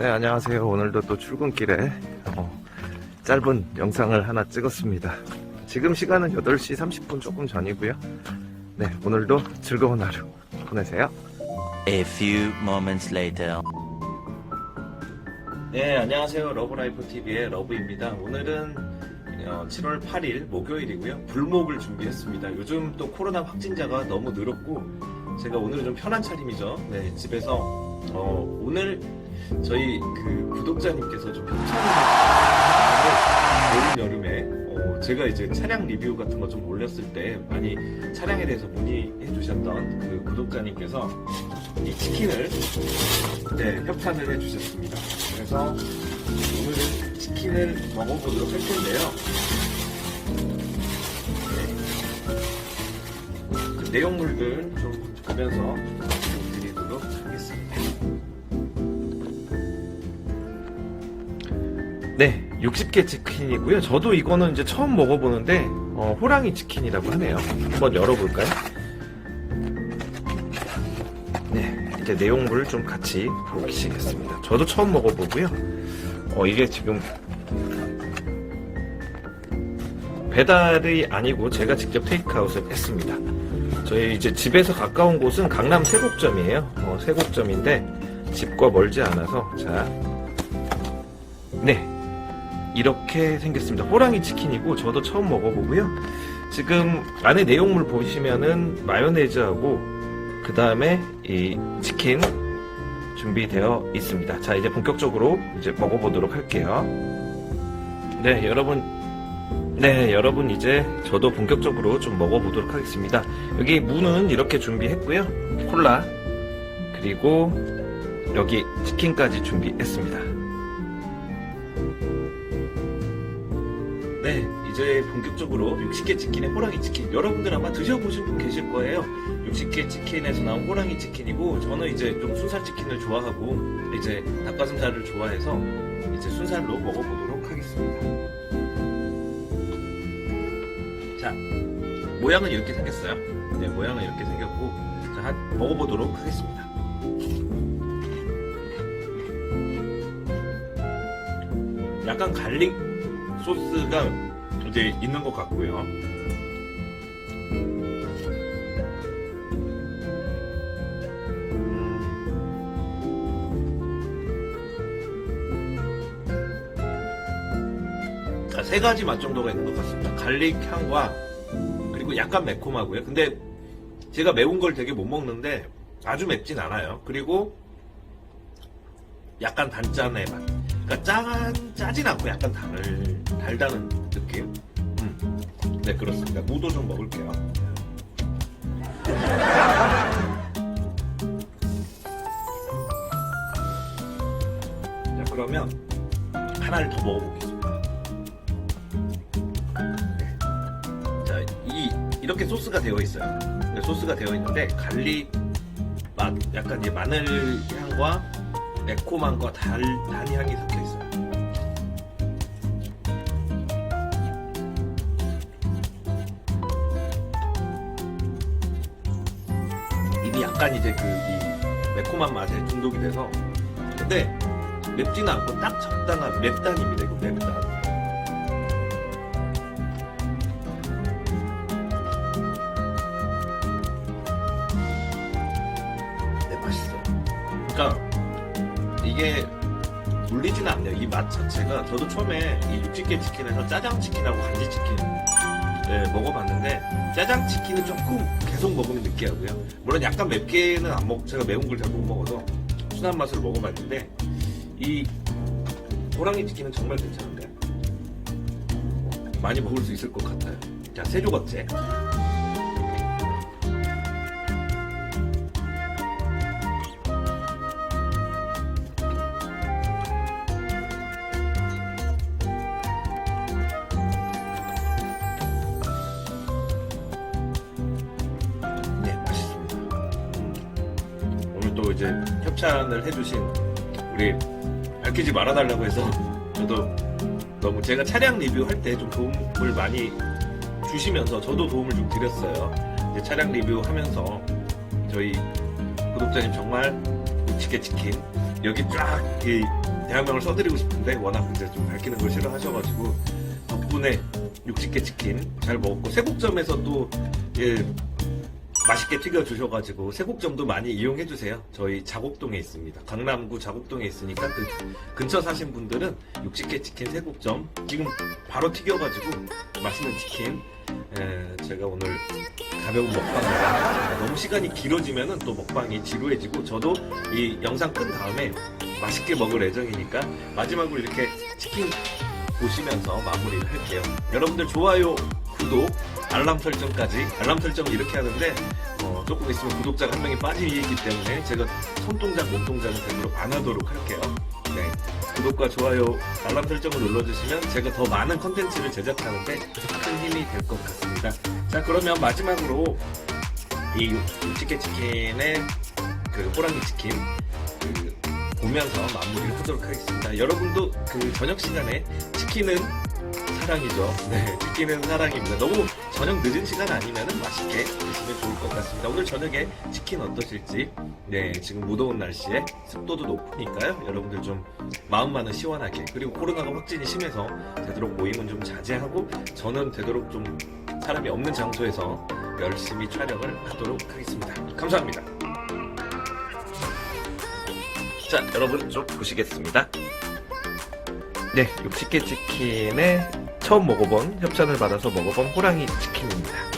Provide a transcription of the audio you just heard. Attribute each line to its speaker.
Speaker 1: 네, 안녕하세요. 오늘도 또 출근길에 어, 짧은 영상을 하나 찍었습니다. 지금 시간은 8시 30분 조금 전이고요. 네, 오늘도 즐거운 하루 보내세요.
Speaker 2: A few moments later.
Speaker 1: 네, 안녕하세요. 러브라이프 TV의 러브입니다. 오늘은 어, 7월 8일 목요일이고요. 불목을 준비했습니다. 요즘 또 코로나 확진자가 너무 늘었고 제가 오늘은 좀 편한 차림이죠. 네, 집에서 어, 오늘 저희 그 구독자님께서 좀 협찬을 올 여름에 어, 제가 이제 차량 리뷰 같은 거 좀 올렸을 때 많이 차량에 대해서 문의해 주셨던 그 구독자님께서 이 치킨을 네, 협찬을 해 주셨습니다. 그래서 오늘은 치킨을 먹어보도록 할 텐데요. 네. 그 내용물들 좀 보면서 네, 60개 치킨이고요. 저도 이거는 이제 처음 먹어보는데 어, 호랑이 치킨이라고 하네요. 한번 열어볼까요? 네, 이제 내용물을 좀 같이 보시겠습니다. 저도 처음 먹어보고요. 어, 이게 지금 배달이 아니고 제가 직접 테이크아웃을 했습니다. 저희 이제 집에서 가까운 곳은 강남 세곡점이에요. 어, 세곡점인데 집과 멀지 않아서 자, 네, 이렇게 생겼습니다. 호랑이 치킨이고 저도 처음 먹어보고요. 지금 안에 내용물 보시면은 마요네즈하고 그 다음에 이 치킨 준비되어 있습니다. 자, 이제 본격적으로 이제 먹어보도록 할게요. 네, 여러분. 네, 여러분 이제 저도 본격적으로 좀 먹어보도록 하겠습니다. 여기 무는 이렇게 준비했고요. 콜라 그리고 여기 치킨까지 준비했습니다. 네, 이제 본격적으로 60개 치킨의 호랑이 치킨. 여러분들 아마 드셔보신 분 계실 거예요. 60개 치킨에서 나온 호랑이 치킨이고, 저는 이제 좀 순살 치킨을 좋아하고, 이제 닭가슴살을 좋아해서, 이제 순살로 먹어보도록 하겠습니다. 자, 모양은 이렇게 생겼어요. 네, 모양은 이렇게 생겼고, 자, 한- 먹어보도록 하겠습니다. 약간 갈릭 소스가 이제 있는 것 같고요. 음. 자, 세 가지 맛 정도가 있는 것 같습니다. 갈릭 향과 그리고 약간 매콤하고요. 근데 제가 매운 걸 되게 못 먹는데 아주 맵진 않아요. 그리고 약간 단짠의 맛. 그러니까 짠 짜진 않고 약간 달 달다는 느낌. 음. 네 그렇습니다. 무도 좀 먹을게요. 자 그러면 하나를 더 먹어보겠습니다. 네. 자, 이 이렇게 소스가 되어 있어요. 네, 소스가 되어 있는데 갈릭 맛, 약간 이제 마늘 향과 매콤함과 달, 단 향이 약간 이제 그 이 매콤한 맛에 중독이 돼서 근데 맵지는 않고 딱 적당한 맵단입니다. 이거 맵단. 네. 그러니까 이게 물리지는 않네요. 이 맛 자체가 저도 처음에 이 60개 치킨에서 짜장 치킨하고 간지 치킨 네, 먹어봤는데 짜장 치킨은 조금 계속 먹으면 느끼하고요. 물론 약간 맵게는 안 먹. 제가 매운 걸 잘 못 먹어서 순한 맛으로 먹어봤는데 이 호랑이 치킨은 정말 괜찮은데 많이 먹을 수 있을 것 같아요. 자, 세 조각째. 이제 협찬을 해주신 우리 밝히지 말아달라고 해서 저도 너무 제가 차량 리뷰할 때 좀 도움을 많이 주시면서 저도 도움을 좀 드렸어요. 이제 차량 리뷰하면서 저희 구독자님 정말 우치게 치킨 여기 쫙 이 대화명을 써드리고 싶은데 워낙 이제 좀 밝히는 걸 싫어하셔가지고 덕분에 60개 치킨 잘 먹었고 세곡점에서 또 예, 맛있게 튀겨 주셔가지고 세곡점도 많이 이용해 주세요. 저희 자곡동에 있습니다. 강남구 자곡동에 있으니까 그 근처 사신 분들은 60개 치킨 세 곡점 지금 바로 튀겨가지고 맛있는 치킨 에, 제가 오늘 가벼운 먹방이라 너무 시간이 길어지면은 또 먹방이 지루해지고 저도 이 영상 끈 다음에 맛있게 먹을 예정이니까 마지막으로 이렇게 치킨 보시면서 마무리를 할게요. 여러분들 좋아요, 구독, 알람 설정까지 알람 설정을 이렇게 하는데 어, 조금 있으면 구독자가 한 명이 빠지기 때문에 제가 손동작, 몸동작은 되도록 안 하도록 할게요. 네. 구독과 좋아요, 알람 설정을 눌러주시면 제가 더 많은 컨텐츠를 제작하는데 큰 힘이 될 것 같습니다. 자, 그러면 마지막으로 이 치킨치킨의 그 호랑이 치킨 그 보면서 마무리를 하도록 하겠습니다. 여러분도 그 저녁 시간에 치킨은 사랑이죠. 네, 치킨은 사랑입니다. 너무 저녁 늦은 시간 아니면은 맛있게 드시면 좋을 것 같습니다. 오늘 저녁에 치킨 어떠실지, 네, 지금 무더운 날씨에 습도도 높으니까요. 여러분들 좀 마음만은 시원하게, 그리고 코로나가 확진이 심해서 되도록 모임은 좀 자제하고, 저는 되도록 좀 사람이 없는 장소에서 열심히 촬영을 하도록 하겠습니다. 감사합니다. 자, 여러분 좀 보시겠습니다. 네, 60개 치킨에 처음 먹어본 협찬을 받아서 먹어본 호랑이 치킨입니다.